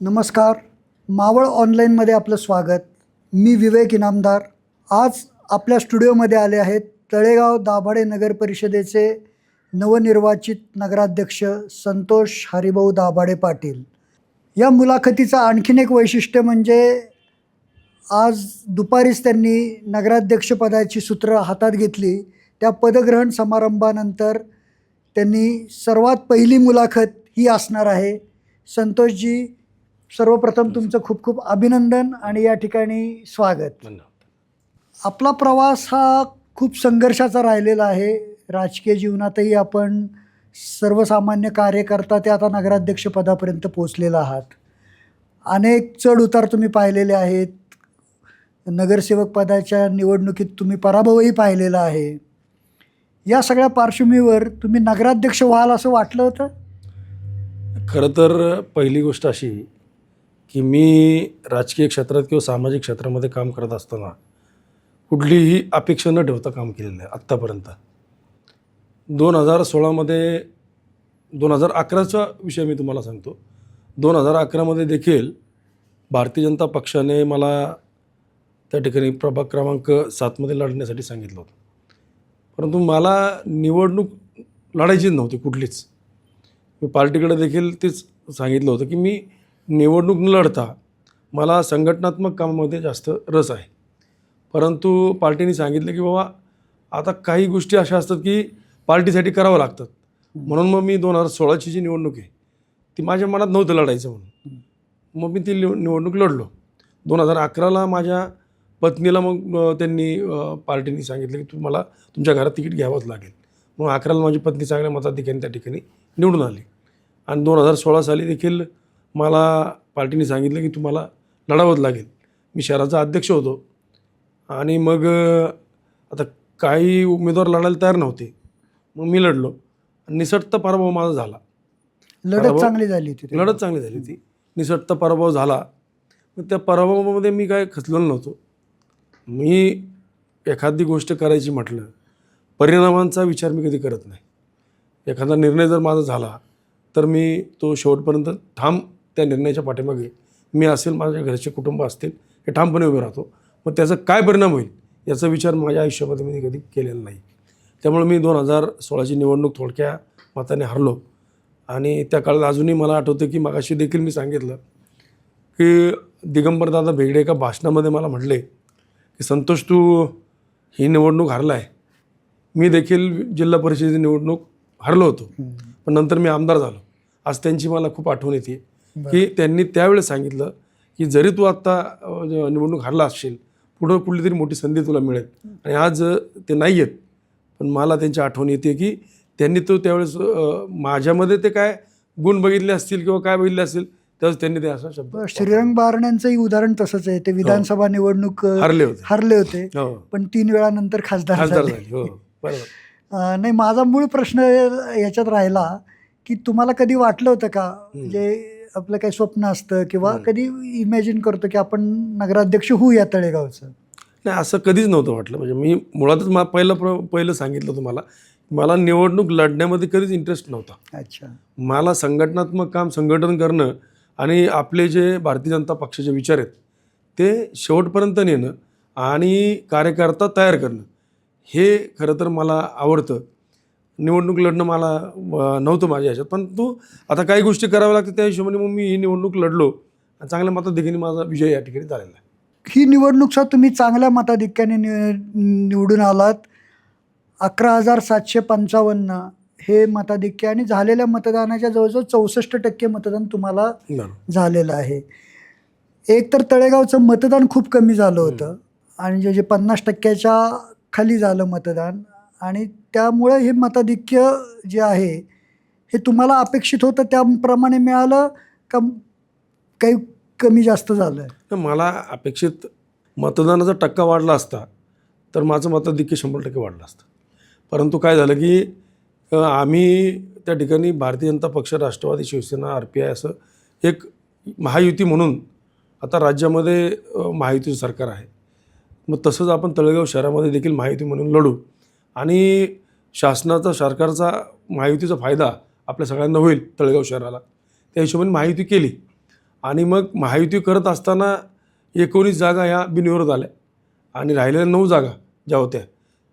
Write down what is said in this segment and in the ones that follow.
नमस्कार. मावळ ऑनलाईनमध्ये आपलं स्वागत. मी विवेक इनामदार. आज आपल्या स्टुडिओमध्ये आले आहेत तळेगाव दाभाडे नगर परिषदेचे नवनिर्वाचित नगराध्यक्ष संतोष हरिभाऊ दाभाडे पाटील. या मुलाखतीचं आणखीन एक वैशिष्ट्य म्हणजे आज दुपारीच त्यांनी नगराध्यक्षपदाची सूत्रं हातात घेतली. त्या पदग्रहण समारंभानंतर त्यांनी सर्वात पहिली मुलाखत ही असणार आहे. संतोषजी सर्वप्रथम तुमचं खूप खूप अभिनंदन आणि या ठिकाणी स्वागत. आपला प्रवास हा खूप संघर्षाचा राहिलेला आहे. राजकीय जीवनातही आपण सर्वसामान्य कार्यकर्ता ते आता नगराध्यक्षपदापर्यंत पोचलेला आहात. अनेक चढ उतार तुम्ही पाहिलेले आहेत. नगरसेवक पदाच्या निवडणुकीत तुम्ही पराभवही पाहिलेला आहे. या सगळ्या पार्श्वभूमीवर तुम्ही नगराध्यक्ष व्हाल असं वाटलं होतं? खरं तर पहिली गोष्ट अशी की मी राजकीय क्षेत्रात किंवा सामाजिक क्षेत्रामध्ये काम करत असताना कुठलीही अपेक्षा न ठेवता काम केलेलं आहे आत्तापर्यंत. दोन हजार सोळामध्ये दोन हजार अकराचा विषय मी तुम्हाला सांगतो. दोन हजार अकरामध्ये देखील भारतीय जनता पक्षाने मला त्या ठिकाणी प्रभाग क्रमांक सातमध्ये लढण्यासाठी सांगितलं होतं. परंतु मला निवडणूक लढायचीच नव्हती कुठलीच. मी पार्टीकडे देखील तेच सांगितलं होतं की मी निवडणूक न लढता मला संघटनात्मक कामामध्ये जास्त रस आहे. परंतु पार्टीने सांगितलं की बाबा आता काही गोष्टी अशा असतात की पार्टीसाठी करावं लागतात. म्हणून मग मी दोन हजार सोळाची जी निवडणूक आहे ती माझ्या मनात नव्हतं लढायचं म्हणून. मग मी ती निव निवडणूक लढलो. दोन हजार अकराला माझ्या पत्नीला मग त्यांनी पार्टीने सांगितलं की तुम्हाला तुमच्या घरात तिकीट घ्यावंच लागेल. मग अकराला माझी पत्नी चांगल्या मताधिकारी त्या ठिकाणी निवडून आली. आणि दोन हजार सोळा साली देखील मला पार्टीने सांगितलं की तुम्हाला लढावंच लागेल. मी शहराचा अध्यक्ष होतो. आणि मग आता काही उमेदवार लढायला तयार नव्हते. मग मी लढलो. निसटता पराभव माझा झाला. लढत चांगली झाली होती लढत चांगली झाली ती निसटता पराभव झाला. मग त्या पराभवामध्ये मी काय खचलेलो नव्हतो. मी एखादी गोष्ट करायची म्हटलं परिणामांचा विचार मी कधी करत नाही. एखादा निर्णय जर माझा झाला तर मी तो शेवटपर्यंत ठाम त्या निर्णयाच्या पाठीमागे मी असेल माझ्या घरचे कुटुंब असतील हे ठामपणे उभे राहतो. मग त्याचा काय परिणाम होईल याचा विचार माझ्या आयुष्यामध्ये मी कधी केलेला नाही. त्यामुळे मी दोन हजार सोळाची निवडणूक थोडक्या मताने हरलो. आणि त्या काळात अजूनही मला आठवतं की मागाशी देखील मी सांगितलं की दिगंबरदादा भेगडे एका भाषणामध्ये मला म्हटले की संतोष तू ही निवडणूक हरला आहे मी देखील जिल्हा परिषदेची निवडणूक हरलो होतो. पण नंतर मी आमदार झालो. आज त्यांची मला खूप आठवण येते. की त्यांनी त्यावेळेस सांगितलं की जरी तू आत्ता निवडणूक हरला असशील पुढं कुठली तरी मोठी संधी तुला मिळेल. आणि आज ते नाही आहेत. पण मला त्यांची आठवण येते की त्यांनी तो त्यावेळेस माझ्यामध्ये ते काय गुण बघितले असतील किंवा काय बघितले असतील त्यावेळेस त्यांनी ते असा शब्द श्रीरंग बारणेंचंही उदाहरण तसंच आहे. ते विधानसभा निवडणूक हरले होते. हरले होते. हो. पण तीन वेळा नंतर खासदार खासदार झाले. हो. बरोबर. नाही माझा मूळ प्रश्न याच्यात राहिला की तुम्हाला कधी वाटलं होतं का? म्हणजे आपलं काही स्वप्न असतं किंवा कधी इमॅजिन करतो की आपण नगराध्यक्ष होऊ या तळेगावचं? नाही असं कधीच नव्हतं वाटलं. म्हणजे मी मुळातच मा पहिलं प्र- पहिलं सांगितलं तुम्हाला मला निवडणूक लढण्यामध्ये कधीच इंटरेस्ट नव्हता. अच्छा. मला संघटनात्मक काम संघटन करणं आणि आपले जे भारतीय जनता पक्षाचे विचार आहेत ते शेवटपर्यंत नेणं आणि कार्यकर्ता तयार करणं हे खरं तर मला आवडतं. निवडणूक लढणं मला नव्हतं माझ्या ह्याच्यात. पण तू आता काही गोष्टी कराव्या लागतात त्या हिशोबाने मग मी ही निवडणूक लढलो. आणि चांगल्या मताधिकाने माझा विजय या ठिकाणी झालेला आहे. ही निवडणूक सुद्धा तुम्ही चांगल्या मताधिक्याने निवडून आलात. अकरा हजार सातशे पंचावन्न हे मताधिक्य आणि झालेल्या मतदानाच्या जवळजवळ चौसष्ट टक्के मतदान तुम्हाला झालेलं आहे. एक तर तळेगावचं मतदान खूप कमी झालं होतं. आणि जे जे पन्नास टक्क्याच्या खाली झालं मतदान आणि त्यामुळे हे मताधिक्य जे आहे हे तुम्हाला अपेक्षित होतं त्याप्रमाणे मिळालं का काही कमी जास्त झालं? मला अपेक्षित मतदानाचा टक्का वाढला असता तर माझं मताधिक्य शंभर टक्के वाढलं असतं. परंतु काय झालं की आम्ही त्या ठिकाणी Bharatiya Janata Paksha Rashtrawadi Shivsena R P I असं एक महायुती म्हणून आता राज्यामध्ये महायुतीचं सरकार आहे. मग तसंच आपण तळेगाव शहरामध्ये देखील महायुती म्हणून लढू. आणि शासनाचा सरकारचा महायुतीचा फायदा आपल्या सगळ्यांना होईल तळेगाव शहराला. त्या हिशोबाने महायुती केली. आणि मग महायुती करत असताना एकोणीस जागा ह्या बिनविरोध आल्या. आणि राहिलेल्या नऊ जागा ज्या होत्या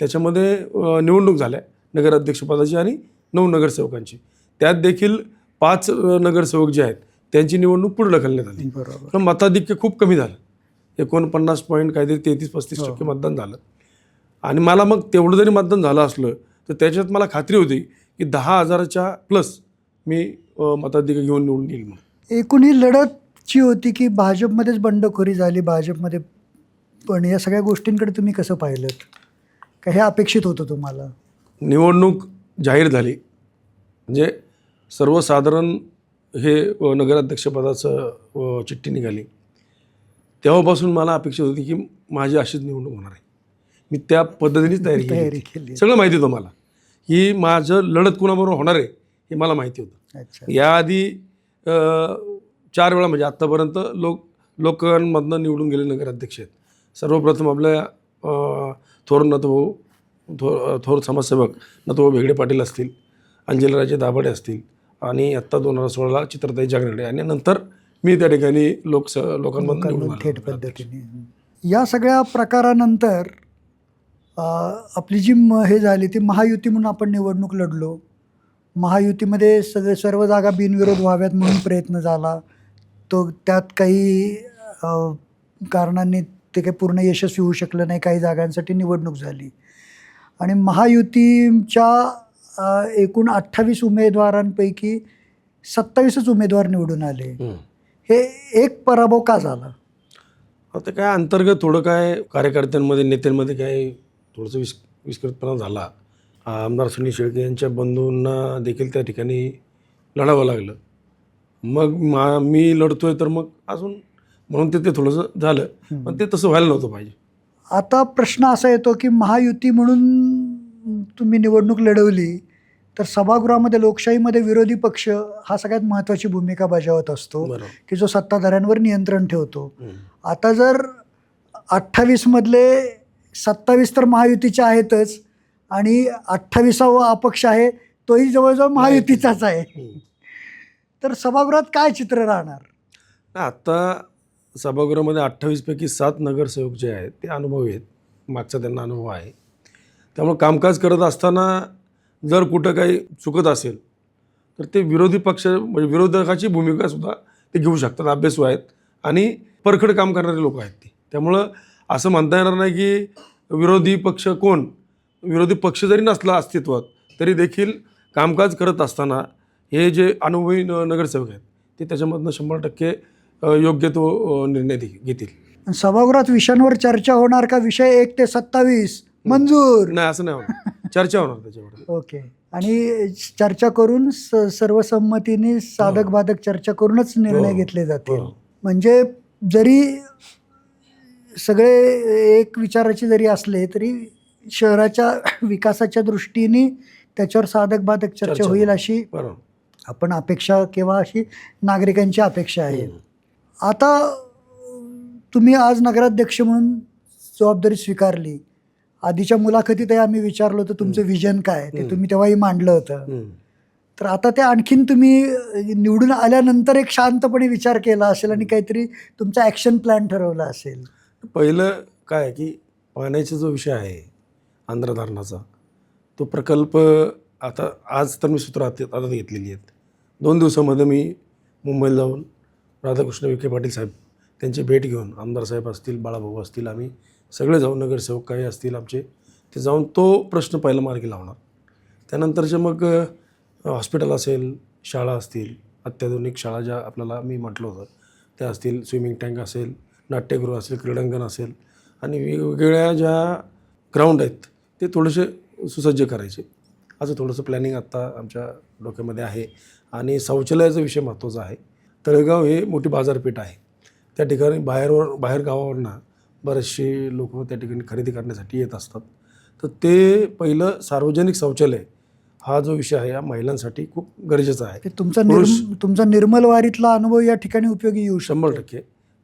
त्याच्यामध्ये निवडणूक झाल्या नगराध्यक्षपदाची आणि नऊ नगरसेवकांची. त्यात देखील पाच नगरसेवक जे आहेत त्यांची निवडणूक पुढे ढकलण्यात आली. बरोबर. पण मताधिक्य खूप कमी झालं. एकोणपन्नास पॉईंट काहीतरी तेहतीस पस्तीस हो. टक्के मतदान झालं. आणि मला मग तेवढं जरी मतदान झालं असलं तर त्याच्यात मला खात्री होती की दहा हजाराच्या प्लस मी अ, मताधिक्य घेऊन निवडून येईल म्हणून. एकूण ही लढतची होती की भाजपमध्येच बंडखोरी झाली भाजपमध्ये पण या सगळ्या गोष्टींकडे तुम्ही कसं पाहिलं? का हे अपेक्षित होतं तुम्हाला? निवडणूक जाहीर झाली. म्हणजे सर्वसाधारण हे नगराध्यक्षपदाचं चिठ्ठी निघाली. तेव्हापासून मला अपेक्षित होती की माझी अशीच निवडणूक होणार आहे. मी त्या पद्धतीनेच तयारी केली तयारी. केली सगळं माहिती होतं मला. की माझं लढत कुणाबरोबर होणार आहे हे मला माहिती होतं. याआधी चार वेळा म्हणजे आत्तापर्यंत लोक लोकांमधनं निवडून गेले नगराध्यक्ष आहेत. सर्वप्रथम आपल्या थोर नतभाऊ थोर थोर समाजसेवक नतभाऊ भेगडे पाटील असतील अंजलीराजे दाभाडे असतील आणि आत्ता दोन हजार सोळाला चित्रताई जागरडे आणि नंतर मी त्या ठिकाणी लोकस लोकांमधून थेट. पद्धतीने. या सगळ्या प्रकारानंतर आपली जी म हे झाली ती महायुती म्हणून आपण निवडणूक लढलो. महायुतीमध्ये सगळे सर्व जागा बिनविरोध व्हाव्यात म्हणून प्रयत्न झाला. तो त्यात काही कारणांनी ते काही पूर्ण यशस्वी होऊ शकलं नाही काही जागांसाठी निवडणूक झाली. आणि महायुतीच्या एकूण अठ्ठावीस उमेदवारांपैकी सत्तावीसच उमेदवार निवडून आले. हे एक पराभव का झाला? आता काय अंतर्गत थोडं काय कार्यकर्त्यांमध्ये नेत्यांमध्ये काय थोडंसं विस विस्कृतपणा झाला. आमदार सुनील शेळके यांच्या बंधूंना देखील त्या ठिकाणी लढावं लागलं. मग मा मी लढतोय तर मग अजून म्हणून ते ते थोडंसं झालं. पण ते तसं व्हायला नव्हतं पाहिजे. आता प्रश्न असा येतो की महायुती म्हणून तुम्ही निवडणूक लढवली तर सभागृहामध्ये लोकशाहीमध्ये विरोधी पक्ष हा सगळ्यात महत्त्वाची भूमिका बजावत असतो की जो सत्ताधाऱ्यांवर नियंत्रण ठेवतो. आता जर अठ्ठावीसमधले सत्तावीस तर महायुतीचे आहेतच आणि अठ्ठावीसावा अपक्ष आहे तोही जवळजवळ महायुतीचाच आहे. तर सभागृहात काय चित्र राहणार? आत्ता सभागृहामध्ये अठ्ठावीसपैकी सात नगरसेवक जे आहेत ते अनुभवी आहेत. मागचा त्यांना अनुभव आहे. त्यामुळे कामकाज करत असताना जर कुठं काही चुकत असेल तर ते विरोधी पक्ष म्हणजे विरोधकाची भूमिकासुद्धा ते घेऊ शकतात. अभ्यासू आहेत आणि परखड काम करणारे लोक आहेत ते. त्यामुळं असं म्हणता येणार नाही की विरोधी पक्ष कोण? विरोधी पक्ष जरी नसला अस्तित्वात तरी देखील कामकाज करत असताना हे जे अनुभवी न- नगरसेवक आहेत ते त्याच्यामधनं शंभर टक्के योग्य तो निर्णय दे- घेतील. सभागृहात विषयांवर चर्चा होणार का? विषय एक ते सत्तावीस मंजूर? नाही असं नाही होणार. चर्चा होणार त्याच्यावर. ओके. आणि चर्चा करून स- सर्वसंमतीने साधक बाधक चर्चा करूनच निर्णय हो. घेतले जातील. हो. म्हणजे जरी सगळे एक विचाराचे जरी असले तरी शहराच्या विकासाच्या दृष्टीने त्याच्यावर साधक बाधक चर्चा होईल अशी आपण अपेक्षा किंवा अशी नागरिकांची अपेक्षा आहे. आता तुम्ही आज नगराध्यक्ष म्हणून जबाबदारी स्वीकारली. आधीच्या मुलाखतीतही आम्ही विचारलं होतं तुमचं विजन काय? ते. तुम्ही तेव्हाही मांडलं होतं. तर आता ते आणखीन तुम्ही निवडून आल्यानंतर एक शांतपणे विचार केला असेल आणि काहीतरी तुमचा ॲक्शन प्लॅन ठरवला असेल. पहिलं काय आहे की पाण्याचा जो विषय आहे आंध्र धरणाचा तो प्रकल्प आता आज तर मी सूत्र हाती आता घेतलेली आहेत. दोन दिवसामध्ये मी मुंबईला जाऊन राधाकृष्ण विखे पाटील साहेब त्यांची भेट घेऊन आमदार साहेब असतील बाळाभाऊ असतील आम्ही सगळे जाऊन नगरसेवक काही असतील आमचे ते जाऊन तो प्रश्न पहिला मार्गी लावणार. त्यानंतरचे मग हॉस्पिटल असेल शाळा असतील अत्याधुनिक शाळा ज्या आपल्याला मी म्हटलं होतं त्या असतील स्विमिंग टँक असेल नाट्यगृह असेल क्रीडांगण असेल आणि वेगवेगळ्या ज्या ग्राउंड आहेत ते थोडेसे सुसज्ज करायचे. असं थोडंसं प्लॅनिंग आत्ता आमच्या डोक्यामध्ये आहे आणि शौचालयाचा विषय महत्त्वाचा आहे. तळेगाव हे मोठी बाजारपेठ आहे. त्या ठिकाणी बाहेरवर बाहेर गावावरनं बरेचसे लोक त्या ठिकाणी खरेदी करण्यासाठी येत असतात. तर ते पहिलं सार्वजनिक शौचालय हा जो विषय आहे या महिलांसाठी खूप गरजेचा आहे. तुमचा निर्म तुमचा निर्मल वारीतला अनुभव या ठिकाणी उपयोगी येऊ शंभर टक्के.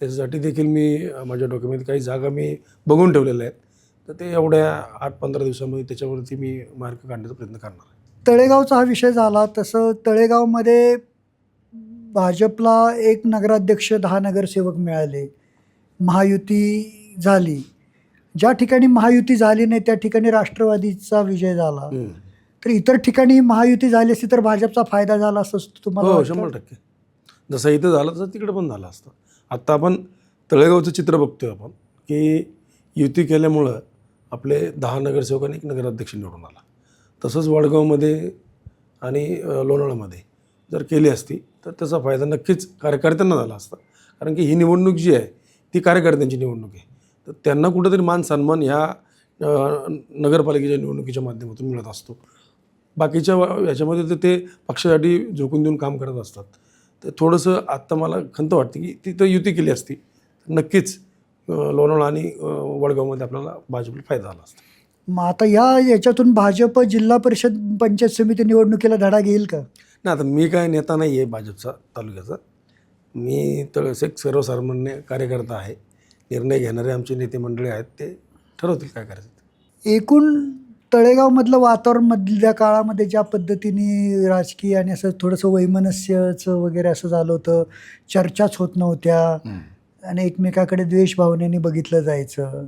त्याच्यासाठी देखील मी माझ्या डोक्यामध्ये काही जागा मी बघून ठेवलेल्या आहेत. तर ते एवढ्या आठ पंधरा दिवसामध्ये त्याच्यावरती मी मार्ग काढण्याचा प्रयत्न करणार आहे. तळेगावचा हा विषय झाला तसं तळेगावमध्ये भाजपला एक नगराध्यक्ष दहा नगरसेवक मिळाले. महायुती झाली. ज्या ठिकाणी महायुती झाली नाही त्या ठिकाणी राष्ट्रवादीचा विजय झाला. तर इतर ठिकाणी महायुती झाली असती तर भाजपचा फायदा झाला असं तुम्हाला हो? शंभर टक्के. जसं इथं झालं तसं तिकडे पण झालं असतं. आत्ता आपण तळेगावचं चित्र बघतोय आपण की युती केल्यामुळं आपले दहा नगरसेवक आणि एक नगराध्यक्ष निवडून आला. तसंच वडगावमध्ये आणि अ, लोणावळ्यामध्ये जर केली असती तर त्याचा फायदा नक्कीच कार्यकर्त्यांना झाला असता. कारण की ही निवडणूक जी आहे ती कार्यकर्त्यांची निवडणूक आहे. तर त्यांना कुठंतरी मान सन्मान ह्या नगरपालिकेच्या निवडणुकीच्या माध्यमातून मिळत असतो. बाकीच्या याच्यामध्ये तर ते पक्षासाठी झोकून देऊन काम करत असतात. तर थोडंसं आत्ता मला खंत वाटते की तिथं युती केली असती. नक्कीच लोणावळा आणि वडगावमध्ये आपल्याला भाजपला फायदा झाला असता. मग आता या याच्यातून भाजप जिल्हा परिषद पंचायत समिती निवडणुकीला धडा घेईल का? नाही आता मी काय नेता नाही आहे भाजपचा तालुक्याचा. मी तर एक सर्वसामान्य कार्यकर्ता आहे. निर्णय घेणारे आमचे नेते मंडळी आहेत ते ठरवतील काय करायचं. एकूण तळेगावमधलं वातावरण मधल्या काळामध्ये ज्या पद्धतीने राजकीय आणि असं थोडंसं वैमनस्याचं वगैरे असं झालं होतं चर्चाच होत नव्हत्या आणि एकमेकाकडे द्वेष भावनेने बघितलं जायचं.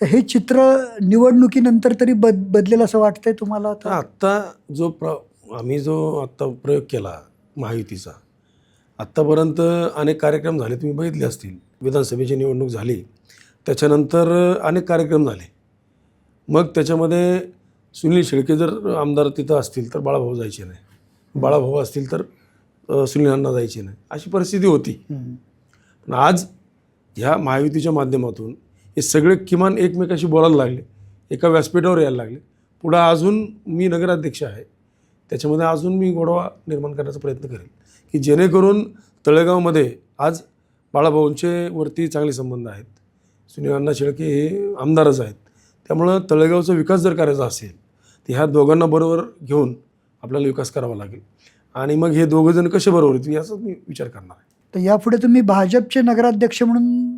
तर हे चित्र निवडणुकीनंतर तरी बद बदलेल असं वाटतंय तुम्हाला तर आता? आत्ता जो प्र आम्ही जो आत्ता प्रयोग केला महायुतीचा आत्तापर्यंत अनेक कार्यक्रम झाले तुम्ही बघितले असतील. विधानसभेची निवडणूक झाली त्याच्यानंतर अनेक कार्यक्रम झाले. मग त्याच्यामध्ये सुनील शेळके जर आमदार तिथं असतील तर बाळाभाऊ जायचे नाही. बाळाभाऊ असतील तर सुनीलांना जायचे नाही. अशी परिस्थिती होती. पण आज ह्या महायुतीच्या माध्यमातून हे सगळे किमान एकमेकाशी बोलायला लागले. एका व्यासपीठावर यायला लागले. पुढं अजून मी नगराध्यक्ष आहे. त्याच्यामध्ये अजून मी गोडवा निर्माण करण्याचा प्रयत्न करेल की जेणेकरून तळेगावमध्ये आज बाळाभाऊंचे वरती चांगले संबंध आहेत. सुनील अण्णा शेळके हे आमदारच आहेत. त्यामुळं तळेगावचा विकास जर करायचा असेल ह्या दोघांना बरोबर घेऊन आपल्याला विकास करावा लागेल. आणि मग हे दोघं जण कसे बरोबर येतील याचाच मी विचार करणार आहे. तर यापुढे तुम्ही भाजपचे नगराध्यक्ष म्हणून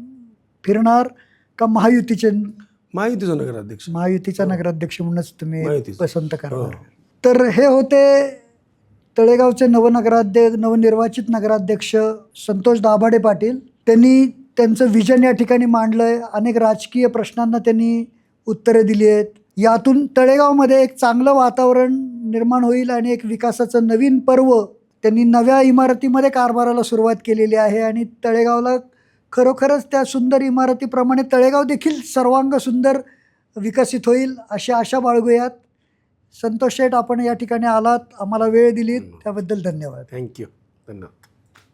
फिरणार का महायुतीचे? महायुतीचा नगराध्यक्ष. महायुतीचा नगराध्यक्ष म्हणूनच तुम्ही. पसंत हो. करणार तर हे होते तळेगावचे नवनगराध्यक्ष नवनिर्वाचित नगराध्यक्ष संतोष दाभाडे पाटील. त्यांनी त्यांचं विजन या ठिकाणी मांडलंय. अनेक राजकीय प्रश्नांना त्यांनी उत्तरे दिली आहेत. यातून तळेगावमध्ये एक चांगलं वातावरण निर्माण होईल आणि एक विकासाचं नवीन पर्व त्यांनी नव्या इमारतीमध्ये कारभाराला सुरुवात केलेली आहे. आणि तळेगावला खरोखरच त्या सुंदर इमारतीप्रमाणे तळेगाव देखील सर्वांग सुंदर विकसित होईल अशी आशा बाळगूयात. संतोष शेठ आपण या ठिकाणी आलात. आम्हाला वेळ दिलीत. त्याबद्दल धन्यवाद. थँक्यू. धन्यवाद.